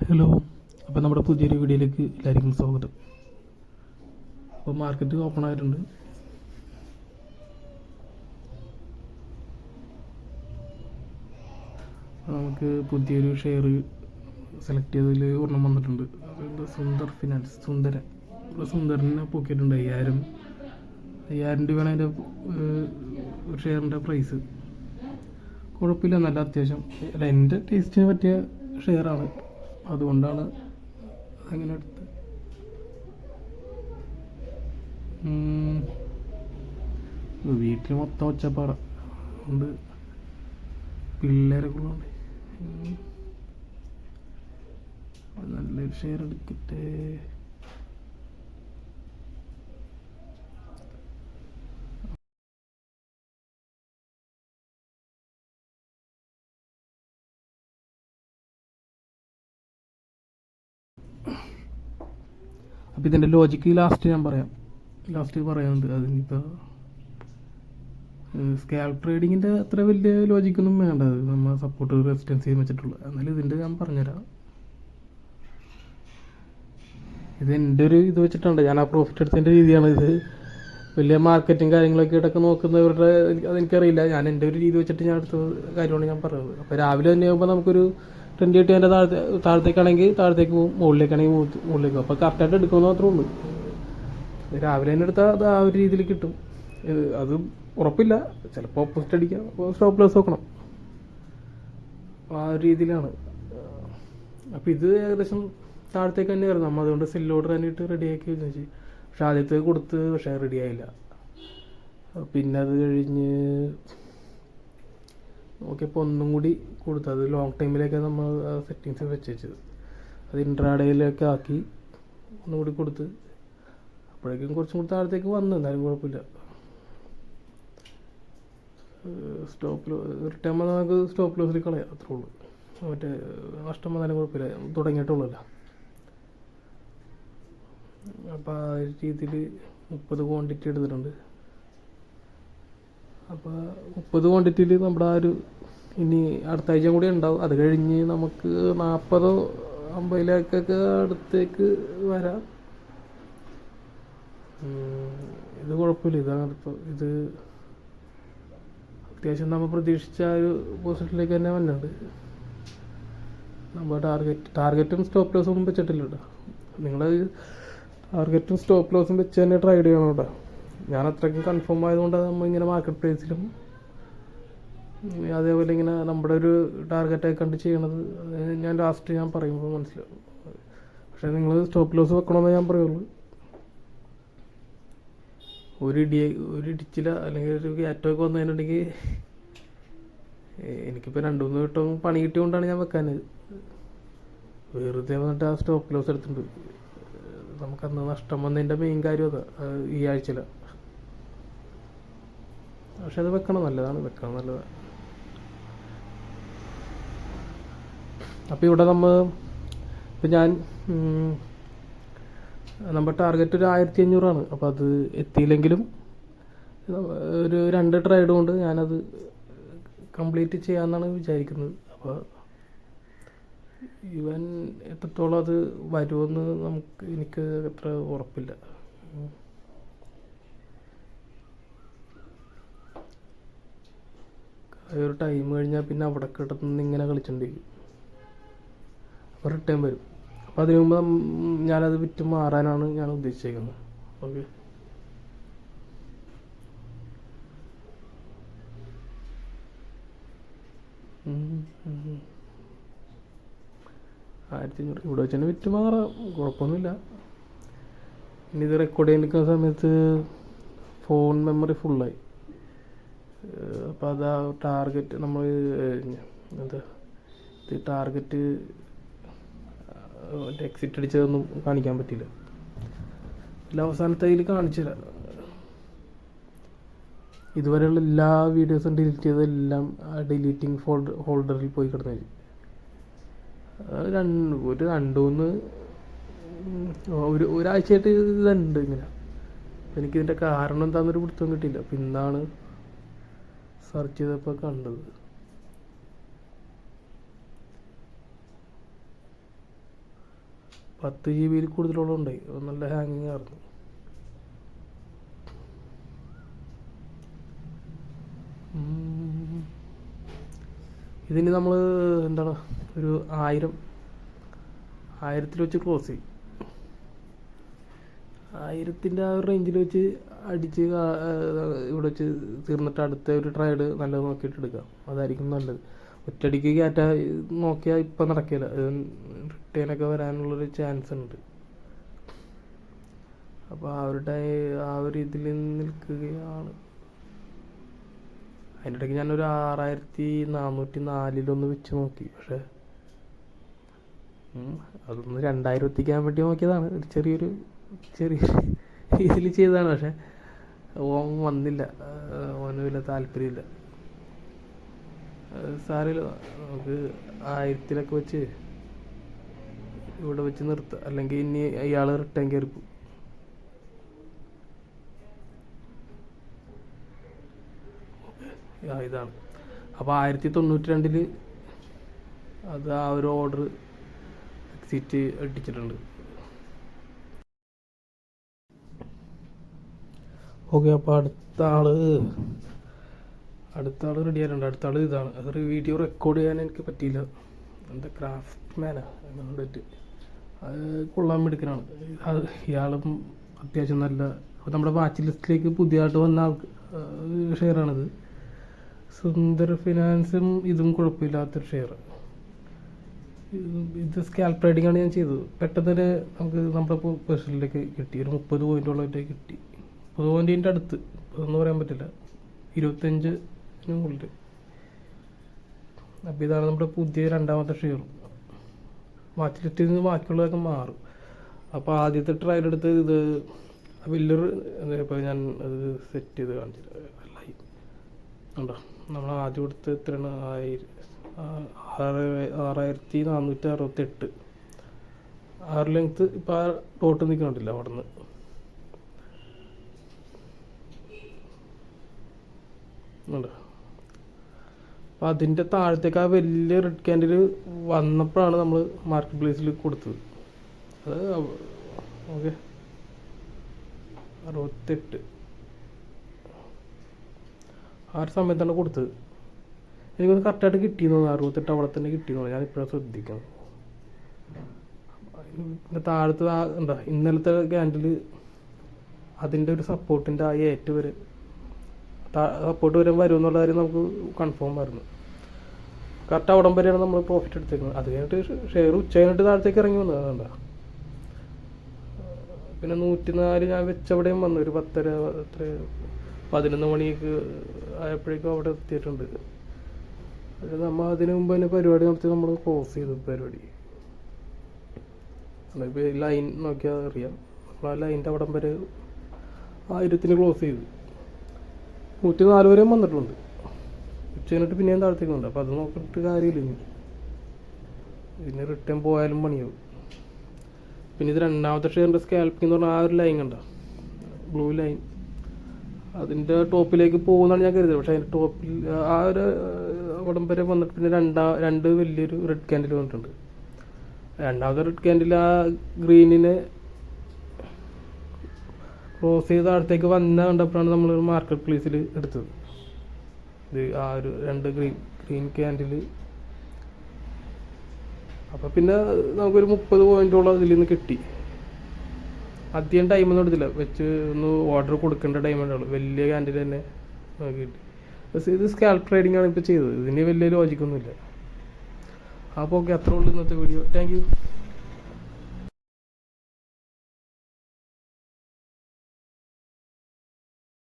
Hello അപ്പോൾ നമ്മുടെ പുതിയൊരു വീഡിയോയിലേക്ക് എല്ലാവർക്കും സ്വാഗതം. അപ്പോൾ മാർക്കറ്റ് ഓപ്പൺ ആയിട്ടുണ്ട്. നമുക്ക് പുതിയൊരു ഷെയർ സെലക്ട് ചെയ്തതിൽ ഒരെണ്ണം വന്നിട്ടുണ്ട്. സുന്ദർ ഫിനാൻസ് സുന്ദരൻ. സുന്ദരനെ പൊക്കിയിട്ടുണ്ട്. അയ്യായിരം അയ്യായിരം രൂപയാണ് അതിന്റെ ഷെയറിന്റെ പ്രൈസ് കുഴപ്പമില്ല. നല്ല അത്യാവശ്യം. അല്ല എന്റെ ടേസ്റ്റിന് പറ്റിയ ഷെയറാണ് അതുകൊണ്ടാണ് അങ്ങനെ എടുത്ത്. വീട്ടിൽ മൊത്തം ഒച്ചപ്പാട ഉണ്ട് പിള്ളേരൊക്കെ ഉള്ളതുകൊണ്ട് ഉം. നല്ലൊരു ഷെയർ എടുക്കട്ടെ അപ്പോൾ ഇതിന്റെ ലോജിക്ക് ലാസ്റ്റ് ഞാൻ പറയാം. ലാസ്റ്റ് പറയുന്നുണ്ട് അതിനിപ്പോൾ സ്കാൽ ട്രേഡിങ്ങിന്റെ അത്ര വലിയ ലോജിക്കൊന്നും വേണ്ട. അത് നമ്മൾ സപ്പോർട്ട് റെസിസ്റ്റൻസ് ചെയ്യാൻ വെച്ചിട്ടുള്ളത് എന്നാലും ഇതിന്റെ ഞാൻ പറഞ്ഞുതരാം. ഇത് എന്റെ ഒരു ഇത് വെച്ചിട്ടുണ്ട്. ഞാൻ ആ പ്രോഫിറ്റ് എടുത്തതിന്റെ രീതിയാണ് ഇത്. വലിയ മാർക്കറ്റും കാര്യങ്ങളൊക്കെ ഇടയ്ക്ക് നോക്കുന്നവരുടെ അതെനിക്കറിയില്ല. ഞാൻ എന്റെ ഒരു രീതി വെച്ചിട്ട് ഞാൻ അടുത്ത കാര്യമാണ് ഞാൻ പറയുന്നത് അപ്പോൾ രാവിലെ തന്നെ ആകുമ്പോൾ നമുക്കൊരു ട്വന്റി എയ്റ്റ് അതിന്റെ താഴത്തെ താഴത്തേക്കാണെങ്കിൽ താഴത്തേക്ക് പോകും മുകളിലേക്കാണെങ്കിൽ മുകളിലേക്ക് പോകും. അപ്പോൾ കറക്റ്റായിട്ട് എടുക്കുമെന്ന് മാത്രമേ ഉള്ളൂ. രാവിലെ തന്നെ എടുത്താൽ അത് ആ ഒരു രീതിയിൽ കിട്ടും. അത് ഉറപ്പില്ല. ചിലപ്പോൾ ഓപ്പോസിറ്റ് അടിക്കാം. അപ്പോൾ സ്റ്റോപ്പ് ലോസ് നോക്കണം. ആ ഒരു രീതിയിലാണ്. അപ്പോൾ ഇത് ഏകദേശം താഴത്തേക്ക് തന്നെ ആയിരുന്നു നമ്മൾ അതുകൊണ്ട് സെൽ ഓർഡർ തന്നെയിട്ട് റെഡിയാക്കി വെച്ചു പക്ഷെ ആദ്യത്തെ കൊടുത്ത് പക്ഷേ റെഡി ആയില്ല. പിന്നെ അത് കഴിഞ്ഞ് നോക്കിയപ്പോൾ ഒന്നും കൂടി കൊടുത്തു. അത് ലോങ് ടൈമിലേക്ക് നമ്മൾ സെറ്റിങ്സ് വെച്ച് വെച്ചത് അത് ഇൻട്രാഡേയിലേക്ക് ആക്കി ഒന്നും കൂടി കൊടുത്ത്. അപ്പോഴേക്കും കുറച്ചും കൂടി താഴത്തേക്ക് വന്നു. എന്നാലും കുഴപ്പമില്ല. സ്റ്റോപ്പ് റിട്ടേൺ വന്നാൽ നമുക്ക് സ്റ്റോപ്പ് ലോസിൽ കളയാം. അത്രേ ഉള്ളൂ. മറ്റേ നഷ്ടം വന്നാലും കുഴപ്പമില്ല. തുടങ്ങിയിട്ടുള്ളല്ല അപ്പോൾ ആ രീതിയിൽ മുപ്പത് ക്വാണ്ടിറ്റി എടുത്തിട്ടുണ്ട്. അപ്പോൾ മുപ്പത് ക്വാണ്ടിറ്റിയിൽ നമ്മുടെ ആ ഒരു ഇനി അടുത്ത ആഴ്ച കൂടി ഉണ്ടാവും. അത് കഴിഞ്ഞ് നമുക്ക് നാൽപ്പതോ അമ്പതിലേക്കൊക്കെ അടുത്തേക്ക് വരാം. ഇത് കുഴപ്പമില്ല. ഇതാണ് ഇപ്പോൾ ഇത് അത്യാവശ്യം നമ്മൾ പ്രതീക്ഷിച്ച ആ ഒരു പൊസിഷനിലേക്ക് തന്നെ വന്നിട്ടുണ്ട്. നമ്മൾ ടാർഗറ്റ് ടാർഗറ്റും സ്റ്റോപ്പ് ലോസും വെച്ചിട്ടില്ല കേട്ടോ. നിങ്ങൾ ടാർഗറ്റും സ്റ്റോപ്പ് ലോസും വെച്ച് തന്നെ ട്രൈ ചെയ്യണം കേട്ടോ. ഞാൻ അത്രയ്ക്കും കൺഫേം ആയതുകൊണ്ട് നമ്മൾ ഇങ്ങനെ മാർക്കറ്റ് പ്രൈസിലും അതേപോലെ ഇങ്ങനെ നമ്മുടെ ഒരു ടാർഗറ്റായി കണ്ട് ചെയ്യണത് ഞാൻ ലാസ്റ്റ് ഞാൻ പറയുമ്പോൾ മനസ്സിലാവും. പക്ഷേ നിങ്ങൾ സ്റ്റോപ്പ് ലോസ് വെക്കണമെന്ന് ഞാൻ പറയുള്ളൂ. ഒരു ഇടി ഒരു ഇടിച്ചില്ല അല്ലെങ്കിൽ ഒരു ഗ്യാറ്റൊക്കെ വന്നതിനുണ്ടെങ്കിൽ എനിക്കിപ്പോൾ രണ്ട് മൂന്ന് വട്ടം പണി കിട്ടിയതുകൊണ്ടാണ് ഞാൻ വെക്കാനത് വെറുതെ വന്നിട്ട് ആ സ്റ്റോപ്പ് ലോസ് എടുത്തിട്ടുണ്ട്. നമുക്കന്ന് നഷ്ടം വന്നതിന്റെ മെയിൻ കാര്യം അതാ ഈ ആഴ്ചയില. പക്ഷെ അത് വെക്കണം നല്ലതാണ് വെക്കണം നല്ലതാണ്. അപ്പോൾ ഇവിടെ നമ്മൾ ഇപ്പം ഞാൻ നമ്മുടെ ടാർഗറ്റ് ഒരു ആയിരത്തി അഞ്ഞൂറാണ് അപ്പോൾ അത് എത്തിയില്ലെങ്കിലും ഒരു രണ്ട് ട്രൈഡ് കൊണ്ട് ഞാനത് കംപ്ലീറ്റ് ചെയ്യാമെന്നാണ് വിചാരിക്കുന്നത്. അപ്പോൾ ഇവൻ എത്രത്തോളം അത് വരുമെന്ന് നമുക്ക് എനിക്ക് അത്ര ഉറപ്പില്ല ഉം. ആ ഒരു ടൈം കഴിഞ്ഞാൽ പിന്നെ അവിടെ കിടന്ന് ഇങ്ങനെ കളിച്ചിട്ടുണ്ടെങ്കിൽ അപ്പോൾ റിട്ടേൺ വരും. അപ്പോൾ അതിനു മുമ്പ് ഞാനത് വിറ്റ് മാറാനാണ് ഞാൻ ഉദ്ദേശിച്ചേക്കുന്നത്. ഓക്കെ ആയിരത്തി അഞ്ഞൂറ് ഇവിടെ വെച്ച് തന്നെ വിറ്റ് മാറാം. കുഴപ്പമൊന്നുമില്ല. ഇനി ഇത് റെക്കോർഡ് ചെയ്യാൻ നിൽക്കുന്ന സമയത്ത് ഫോൺ മെമ്മറി ഫുള്ളായി അപ്പോൾ അത് ആ ടാർഗറ്റ് നമ്മൾ എന്താ ഇത് ടാർഗറ്റ് എക്സിറ്റ് അടിച്ചതൊന്നും കാണിക്കാൻ പറ്റില്ല ഇല്ല അവസാനത്തെ അതിൽ കാണിച്ചില്ല ഇതുവരെയുള്ള എല്ലാ വീഡിയോസും ഡിലീറ്റ് ചെയ്തതെല്ലാം ഡിലീറ്റിംഗ് ഫോൾഡർ ഹോൾഡറിൽ പോയി കിടന്നു രണ്ട് ഒരു രണ്ട് മൂന്ന് ഒരു ഒരാഴ്ചയായിട്ട് ഇതുണ്ട് ഇങ്ങനെ. എനിക്കിതിന്റെ കാരണം എന്താണെന്നൊരു പിടുത്തം കിട്ടിയില്ല. അപ്പം ഇന്നാണ് സെർച്ച് ചെയ്തപ്പോൾ കണ്ടത്. പത്ത് ജി ബിയിൽ കൂടുതലോളം ഉണ്ടായി നല്ല ഹാങ്ങിങ് ആയിരുന്നു. ഇതിന് നമ്മൾ എന്താണ്? ഒരു ആയിരം ആയിരത്തിൽ വെച്ച് ക്ലോസ് ചെയ്യും. ആയിരത്തിന്റെ ആ ഒരു റേഞ്ചിൽ വെച്ച് അടിച്ച് ഇവിടെ വെച്ച് തീർന്നിട്ട് അടുത്ത ഒരു ട്രയഡ് നല്ലത് നോക്കിയിട്ട് എടുക്കാം. അതായിരിക്കും നല്ലത്. ഒറ്റയടിക്ക് കയറ്റ നോക്കിയാൽ ഇപ്പം നടക്കില്ല റിട്ടേണൊക്കെ വരാനുള്ളൊരു ചാൻസ് ഉണ്ട്. അപ്പോൾ ആ ഒരു ടൈ ആ ഒരു ഇതിൽ നിൽക്കുകയാണ്. അതിന്റെ ഇടയ്ക്ക് ഞാനൊരു ആറായിരത്തി നാനൂറ്റി നാലിലൊന്ന് വെച്ച് നോക്കി. പക്ഷേ അതൊന്ന് രണ്ടായിരം എത്തിക്കാൻ വേണ്ടി നോക്കിയതാണ്. ഒരു ചെറിയൊരു ചെറിയ ഇതിൽ ചെയ്തതാണ് പക്ഷെ ഓൻ വന്നില്ല. ഓന് വലിയ താല്പര്യമില്ല. സാരമില്ല നമുക്ക് ആയിരത്തിലൊക്കെ വെച്ച് ഇവിടെ വെച്ച് നിർത്താം. അല്ലെങ്കിൽ ഇനി ഇയാൾ റിട്ടേൺ കയറി പോകും ഇതാണ്. അപ്പോൾ ആയിരത്തി തൊണ്ണൂറ്റി രണ്ടിൽ അത് ആ ഒരു ഓർഡർ എക്സിറ്റ് അടിച്ചിട്ടുണ്ട് ഓക്കെ അപ്പോൾ അടുത്ത ആൾ. അടുത്ത ആൾ റെഡി ആയിട്ടുണ്ട്. അടുത്ത ആൾ ഇതാണ്. അതൊരു വീഡിയോ റെക്കോർഡ് ചെയ്യാൻ എനിക്ക് പറ്റിയില്ല. എന്താ ക്രാഫ്റ്റ് മാനാണ് എന്നുകൊണ്ടിട്ട് അത് കൊള്ളാൻ മിടുക്കനാണ്. ഇയാളും അത്യാവശ്യം നല്ല നമ്മുടെ വാച്ച് ലിസ്റ്റിലേക്ക് പുതിയതായിട്ട് വന്ന ആൾക്ക് ഷെയറാണിത് സുന്ദർ ഫിനാൻസും ഇതും കുഴപ്പമില്ലാത്തൊരു ഷെയർ ഇത് സ്കാൽപ്പ് ആണ് ഞാൻ ചെയ്തത്. പെട്ടെന്ന് തന്നെ നമുക്ക് നമ്മുടെ പേഴ്സണിലേക്ക് കിട്ടി. ഒരു മുപ്പത് പോയിന്റോളമായിട്ട് കിട്ടി. മുപ്പത് പോയിന്റിന്റെ അടുത്ത്. അതൊന്നും പറയാൻ പറ്റില്ല. ഇരുപത്തഞ്ചിന് മുകളിൽ അപ്പോൾ ഇതാണ് നമ്മുടെ പുതിയ രണ്ടാമത്തെ ഷെയർ. വാച്ച് ലിസ്റ്റിൽ നിന്ന് ബാക്കിയുള്ളതൊക്കെ മാറും. അപ്പോൾ ആദ്യത്തെ ട്രയൽ എടുത്ത് ഇത് വലിയൊരു ഇപ്പോൾ ഞാൻ അത് സെറ്റ് ചെയ്ത് കാണിച്ചില്ലായി അല്ലായി. ഉണ്ടോ നമ്മൾ ആദ്യം കൊടുത്ത് എത്രയാണ്? ആയിരം ആറായിരത്തി നാനൂറ്റി അറുപത്തെട്ട്. ആറ് ലെങ്ത്ത് ഇപ്പോൾ ആ ടോട്ട് നിൽക്കണില്ല അവിടെ നിന്ന് ഉണ്ട്. അപ്പോൾ അതിന്റെ താഴത്തേക്ക് ആ വലിയ റെഡ് ക്യാൻഡിൽ വന്നപ്പോഴാണ് നമ്മൾ മാർക്കറ്റ് പ്ലേസിൽ കൊടുത്തത്. അത് ഓക്കെ. അറുപത്തെട്ട്. ആ ഒരു സമയത്താണ് കൊടുത്തത്. എനിക്കൊന്ന് കറക്റ്റായിട്ട് കിട്ടിയെന്ന് തോന്നുന്നു. അറുപത്തെട്ട് അവിടെ തന്നെ കിട്ടിയെന്ന് തോന്നുന്നു. ഞാൻ ഇപ്പോഴാണ് ശ്രദ്ധിക്കണം പിന്നെ താഴത്തെ എന്താ ഇന്നലത്തെ ക്യാൻഡിൽ അതിന്റെ ഒരു സപ്പോർട്ടിന്റെ ആ ഏറ്റ് വരെ സപ്പോർട്ട് വരെ വരും എന്നുള്ള കാര്യം നമുക്ക് കൺഫേം ആയിരുന്നു. കറക്റ്റ് അവിടം വരെയാണ് നമ്മൾ പ്രോഫിറ്റ് എടുത്തേക്കുന്നത് അത് കഴിഞ്ഞിട്ട് ഷെയർ ഉച്ച കഴിഞ്ഞിട്ട് താഴത്തേക്ക് ഇറങ്ങി വന്നത് അതുകൊണ്ടാ പിന്നെ നൂറ്റി നാല് ഞാൻ വെച്ചവിടെയും വന്നു. ഒരു പത്തര എത്ര പതിനൊന്ന് മണിക്ക് ആയപ്പോഴേക്കും അവിടെ എത്തിയിട്ടുണ്ട്. നമ്മൾ അതിനു മുമ്പ് തന്നെ പരിപാടി നടത്തി നമ്മൾ ക്ലോസ് ചെയ്തു പരിപാടി. ലൈൻ നോക്കിയാൽ അറിയാം. നമ്മൾ ആ ലൈന്റെ അവിടം വരെ ആയിരത്തിന് ക്ലോസ് ചെയ്തു. നൂറ്റി നാല് വരെയും വന്നിട്ടുണ്ട്. ഉച്ച കഴിഞ്ഞിട്ട് പിന്നെയും താഴത്തേക്കുണ്ട്. അപ്പോൾ അത് നോക്കിയിട്ട് കാര്യമില്ല ഇനി. പിന്നെ റിട്ടേൺ പോയാലും പണിയാവും. പിന്നെ ഇത് രണ്ടാമത്തെ ഷെയറിന്റെ സ്കാൽപ്പിംഗ് എന്ന് പറഞ്ഞാൽ ആ ഒരു ലൈൻ കണ്ട? ബ്ലൂ ലൈൻ അതിന്റെ ടോപ്പിലേക്ക് പോകുന്നതാണ് ഞാൻ കരുതിയത്. പക്ഷേ അതിന്റെ ടോപ്പിൽ ആ ഒരു വരെ വന്നിട്ട് പിന്നെ രണ്ടാ രണ്ട് വലിയൊരു റെഡ് ക്യാൻഡിൽ വന്നിട്ടുണ്ട്. രണ്ടാമത്തെ റെഡ് ക്യാൻഡിൽ ആ ഗ്രീനിനെ ക്രോസ് ചെയ്ത് അടുത്തേക്ക് വന്ന കണ്ടപ്പോഴാണ് നമ്മൾ മാർക്കറ്റ് പ്ലേസിൽ എടുത്തത്. ഇത് ആ ഒരു രണ്ട് ഗ്രീൻ ഗ്രീൻ ക്യാൻഡിൽ അപ്പം പിന്നെ നമുക്കൊരു മുപ്പത് പോയിന്റോളം ഇതിൽ നിന്ന് കിട്ടി. അധികം ടൈമൊന്നും എടുത്തില്ല. വെച്ച് ഒന്ന് ഓർഡർ കൊടുക്കേണ്ട ടൈം ഉണ്ടാവും വലിയ ക്യാൻഡിൽ തന്നെ കിട്ടി. പക്ഷേ ഇത് സ്കാൽപ്പ് ട്രേഡിംഗ് ആണ് ഇപ്പോൾ ചെയ്തത്. ഇതിന് വലിയ ലോജിക്കൊന്നുമില്ല അപ്പോൾ ഓക്കെ അത്രേ ഉള്ളൂ ഇന്നത്തെ വീഡിയോ താങ്ക്